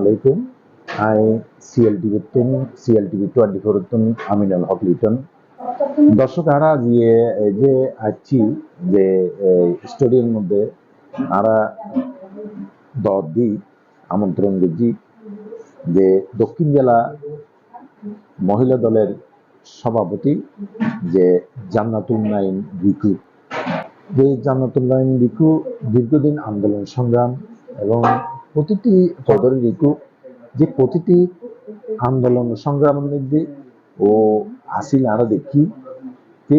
আলাইকুম। I CLTV ten CLTV twenty four Aminul Haque Liton. দর্শক, আরা যে যে আছি যে মধ্যে, আরা দর দি আমন্ত্রণ দিচ্ছি যে দক্ষিণ জেলা মহিলা দলের সভাপতি যে জান্নাতুল নাইম রিকু যে জান্নাতুল নাইম রিকু দীর্ঘদিন আন্দোলন সংগ্রাম এবং প্রতিটি চৌধুরী রিকু যে প্রতিটি আন্দোলন সংগ্রামের মধ্যে ও আসিল আরও দেখি যে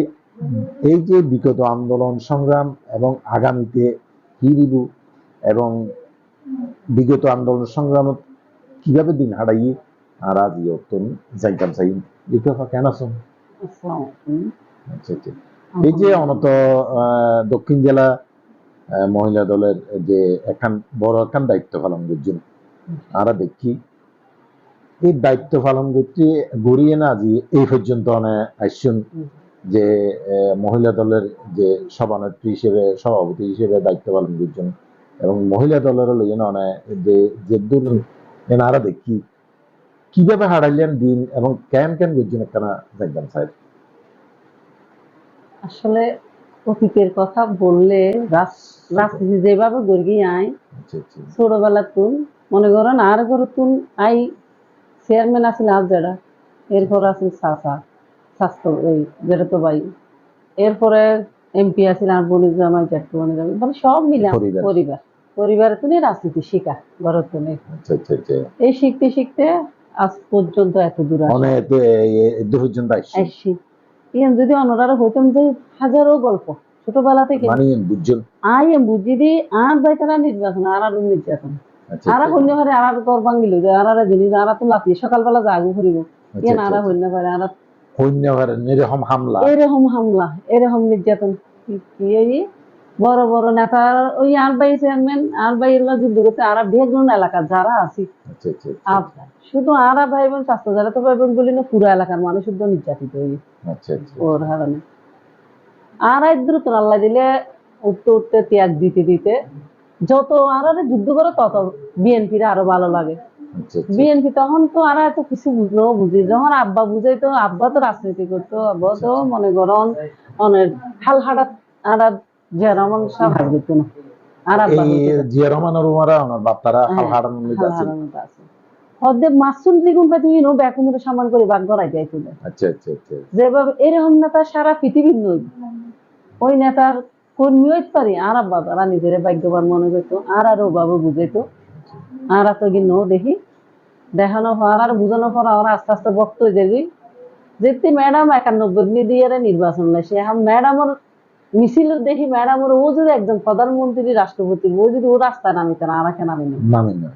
এই যে বিগত আন্দোলন সংগ্রাম এবং আগামীতে কি দিব এবং বিগত আন্দোলন সংগ্রাম কীভাবে দিন হারাই আর আজ ইয়তন যাইতাম চাই রিকু কেন আছো আসসালামু আলাইকুম। আচ্ছা আচ্ছা। এই যে অনত আহ, দক্ষিণ জেলা মহিলা দলের যে একখান বড় একখান দায়িত্ব পালন করছেন আমরা দেখি। এই দায়িত্ব পালন করতে গড়িয়ে না যে এই পর্যন্ত অনেক আসছেন যে মহিলা দলের যে সভানেত্রী হিসেবে সভাপতি হিসেবে দায়িত্ব পালন করছেন এবং মহিলা দলের লইয়েন অনেক যে যে দূর এনারা দেখি। কীভাবে হারাইলেন দিন এবং কেন কেন করছেন একখানা দেখবেন স্যার? আসলে অতীতের কথা বললে রাস- রাজনীতি যেভাবে গড়গি আই আচ্ছা আচ্ছা। ছোটবেলা তুন মনে করেন আর ঘরে তুন আই চেয়ারম্যান আর যেটা এরপর চাচা স্বাস্থ্য এই যেটা তো ভাই। এরপরে এমপি আর বনি জামাই বনি জামাই মানে সব মিলে পরিবার। পরিবার। তুমি রাজনীতি শিখা ঘরের তুমি আচ্ছা এই শিখতে শিখতে আজ পর্যন্ত এত দূর আসি অনেক দূর পর্যন্ত আসছি আসছি যদি অনরারে হইতাম যে হাজারো গল্প। ছোটবেলা থেকে মানে আই এম বুঝি দি আর বাইতারা নির্বাচন আর আর নির্বাচন আচ্ছা আর আচ্ছা, হইলে পারে আর আর কর ভাঙিল যে আর আর জিনিস আর তো লাফি সকালবেলা জাগু ফুরিব আচ্ছা, ইয়ান আর আচ্ছা, হইলে পারে আর সৈন্য হারেন এরকম হামলা। এরকম হামলা এরকম নির্যাতন। কি- কি এই বড় বড় নেতা ওই আর বাই চেয়ারম্যান আর বাই এগুলো যুদ্ধ করতে আর বেগুন এলাকা যারা আছি। আচ্ছা আচ্ছা শুধু আর ভাই বোন স্বাস্থ্য যারা তো ভাই বোন বলি না পুরো এলাকার মানুষ শুদ্ধ নির্যাতিত আচ্ছা আচ্ছা। ওর কারণে। আর এক দ্রুত আল্লাহ দিলে উঠতে উঠতে ত্যাগ দিতে দিতে যত আর আরে যুদ্ধ করে তত বিএনপির আরও ভালো লাগে। আচ্ছা আচ্ছা। বিএনপি তখন তো আর এত কিছু বুঝলো বুঝি যখন আব্বা বুঝাই তো আব্বা তো রাজনীতি করতো আব্বা তো মনে করেন অনেক হাল হাড়া আর যে রমন সব হার করতো না আর আব্বা জিয়া রহমান আর উমারা ওনার বাপ্তারা হ্যাঁ, হাল মধ্যে আছে। হদ্দে মাসুম জিগুন পা তুমি নো বেকুমের সামান করে বাদ গড়াই যাইতো আচ্ছা আচ্ছা আচ্ছা। যেভাবে এরকম নেতা সারা পৃথিবীর নই। ওই নেতার কর্মী হইতে পারি আর আব্বা তারা নিজের ভাগ্যবান মনে করতো আর আর বাবু বুঝাইতো। আর এত কিন্তু দেখি? দেখানো হওয়ার আর বুঝানো পর আর আস্তে আস্তে বক্ত হয়ে যাবি। যেতে ম্যাডাম একানব্বই মি দিয়ে নির্বাচন লাইছে এখন ম্যাডামের মিছিল দেখি ম্যাডামের ও যদি একজন প্রধানমন্ত্রী রাষ্ট্রপতি ও যদি ও রাস্তায় নামিতে না আর নামি না না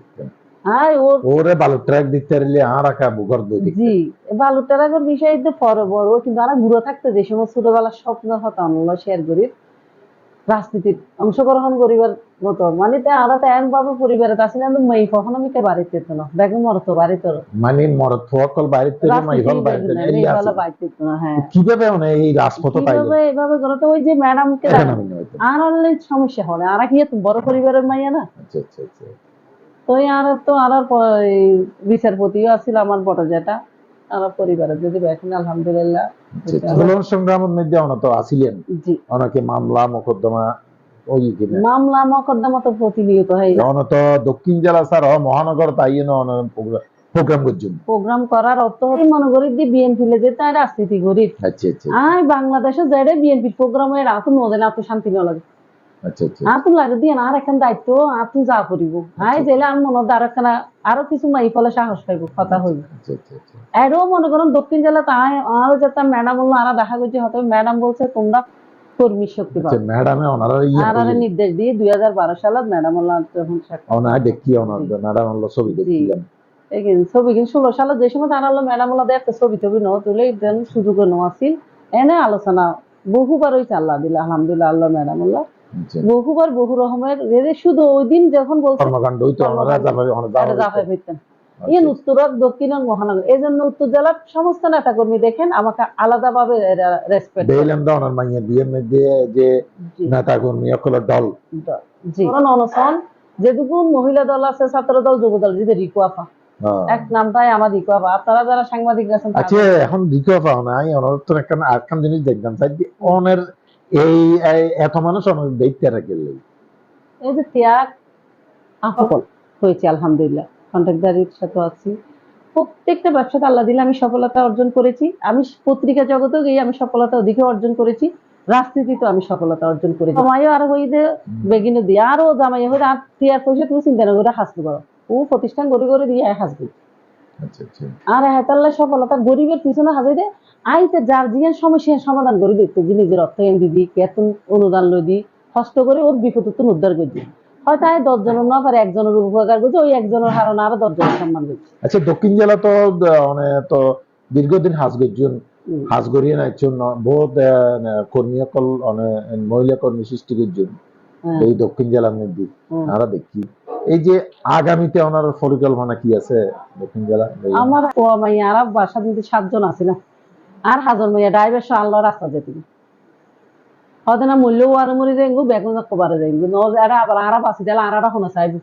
ওর ওরে বালু ট্র্যাক দিতে পারলে আর রাখা বুগর দই দিতে জি বালুটারাগর বিষয় তো পরে বড় কিন্তু আর ঘুরে থাকতে যে সময় ছোটবেলার স্বপ্ন কথা আমরা শেয়ার করি রাজনীতির অংশগ্রহণ করিবার মতো। মানে তে আর তো এমন ভাবে পরিবারে আছে না মাই কখনো আমি বাড়িতে তো না বেগম মর বাড়িতে মানে মরত ফকল বাইরে থেকে মাইফল বাইরে এই আছে। বাড়িতে তো না হ্যাঁ। কীভাবে মানে এই রাজপথ পাইলো? কীভাবে এভাবে করে ওই যে ম্যাডামকে এটা নামে না হয়তো। আর সমস্যা হলে আর কি বড় পরিবারের মাইয়া না। আচ্ছা আচ্ছা আচ্ছা। তো আর তো আর আর বিচারপতিও আছিল আমার বড় যেটা আর পরিবারের যদি এখন আলহামদুলিল্লাহ। আচ্ছা, আচ্ছা। সংগ্রামের মধ্যে অনত জি। অনেকে মামলা মোকদ্দমা মামলা মকদ্দমা তো প্রতিনিয়ত হয়। অনত দক্ষিণ জেলা স্যার মহানগর তাই প্রোগ্রাম করছেন। প্রোগ্রাম করার অর্থ হচ্ছে মনে করি যে বিএনপি যে তাই রাজনীতি করি। আচ্ছা আচ্ছা আই বাংলাদেশে যাইরে বিএনপি প্রোগ্রাম এর আতুন নদে না তো শান্তি না লাগে। আচ্ছা আচ্ছা আতুন লাগে দিয়ে না আর এখন দায়িত্ব আতুন যা করিব। আই জেলে আর মনে আর একখানা আরও কিছু মাই ফলে সাহস পাইব কথা হইব। আচ্ছা আচ্ছা আচ্ছা। এরও মনে করেন দক্ষিণ জেলা তাই আরও যেতাম ম্যাডাম বলল আর দেখা হয়তো ম্যাডাম বলছে তোমরা কর্মী শক্তি আচ্ছা ম্যাডামে ওনারা ইয়ে নির্দেশ দিয়ে দুই হাজার বারো সালত ম্যাডাম ওনার দেখি ওনার ম্যাডাম ছবি দেখছিলাম। এই ছবি কিন্তু ষোলো সালে যে সময় তারা হলো ম্যাডাম একটা ছবি টবি ন তুলে দেন সুযোগ নেওয়া আছিল এনে আলোচনা বহুবার আল্লাহ দিল আলহামদুলিল্লাহ আল্লাহ ম্যাডাম আল্লাহ আচ্ছা বহুবার বহু রকমের শুধু ওই দিন যখন বলছে কর্মকাণ্ড হইতো ওনারা যাবে ওনারা তারা যাবে জাফাই ফিরতেন ইয়ে দক্ষিণ মহানগর। এই জন্য উত্তর জেলার সমস্ত নেতাকর্মী দেখেন আমাকে আলাদাভাবে রেসপেক্ট বেইলাম দা ওনার মাইয়া বিয়ের মধ্যে যে সকল দল। জি। অনশন যেটুকু মহিলা দল আছে ছাত্র দল যুব দল যে রিকোয়াফা। হ্যাঁ। এক নামটাই আমার রিকোয়াফা। আর তারা যারা সাংবাদিক আছেন আচ্ছা এখন পাও নাই। অনর তো একটা জিনিস দেখলাম তাই অনের এই এত মানুষ অনেক দেখতে রাখে এই যে ত্যাগ সফল হয়েছে আলহামদুলিল্লাহ। কন্ট্রাক্টদারির সাথে আছি। প্রত্যেকটা ব্যবসাতে আল্লাহ দিলে আমি সফলতা অর্জন করেছি। আমি পত্রিকা জগতেও গিয়ে আমি সফলতা অধিকে অর্জন করেছি। রাজনীতিতে আমি সফলতা অর্জন করেছি। জামাইও আর হই যে বেগিনে দিয়ে আরও জামাই হয়ে আর পয়সা তুমি চিন্তা না করে হাসতে পারো। ও প্রতিষ্ঠান গড়ে করে দিয়ে হাসবে। আর হেতাল্লা সফলতা গরিবের পিছনে হাজাই দে। আইতে যার জিয়ান সমস্যার সমাধান করে দেখতে যে নিজের অর্থায়ন দিদি কেতন অনুদান লদি কষ্ট করে ওর বিপদ তো উদ্ধার করছি হয়তো আয় দশ জনের না পারে একজনের উপকার করছে ওই একজনের হারণ আরও দশ জনের সম্মান করছে। আচ্ছা দক্ষিণ জেলা তো মানে তো দীর্ঘদিন হাজ গজ্জন হুম। হাজ গড়িয়ে নাইছেন বহুত কর্মী সকল মানে মহিলা কর্মী সৃষ্টি করছেন। হ্যাঁ, এই দক্ষিণ জেলার মধ্যে। আমরা দেখি। এই যে আগামীতে ওনার পরিকল্পনা কি আছে দক্ষিণ জেলা? আমার ও মাইয়া বাসা কিন্তু সাতজন আর হাজার মাইয়া ড্রাইভার সহ আল্লাহ রাস্তা যেতে হয়তো না মূল্য আর মরে বেগুন কবারে আর আবার আর চাইব।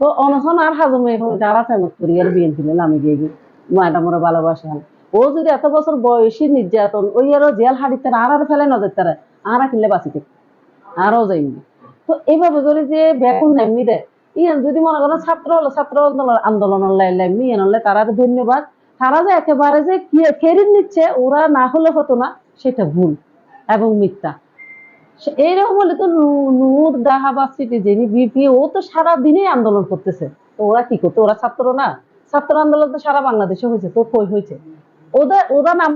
তো অনশন আর হাজার মেয়ে যারা করি, আর বিয়ে দিলে গিয়ে গিয়ে মায়েরা মোরা ভালোবাসে ও যদি এত বছর বয়সী নির্যাতন, ওই আরও জেল হাড়িতে আর আর ফেলে নজর তারা আর কিনলে বাঁচিতে। আরও যাইব। তো এইভাবে করে যে বেকুন নেমনি দেয়। ইয়ান যদি মনে করেন ছাত্র হলো, ছাত্র আন্দোলন- ইয়ান হলে তারা ধন্যবাদ। তারা যে একেবারে যে কি- কেড়ে নিচ্ছে, ওরা না হলে হতো না, সেটা ভুল এবং মিথ্যা। এইরকম হলে তো নূর সিটি, যিনি বিপি ও তো সারা দিনই আন্দোলন করতেছে। তো ওরা কি করতো? ওরা ছাত্র না। ছাত্র আন্দোলন তো সারা বাংলাদেশে হয়েছে, তো কই হয়েছে? ওদের ওরা নাম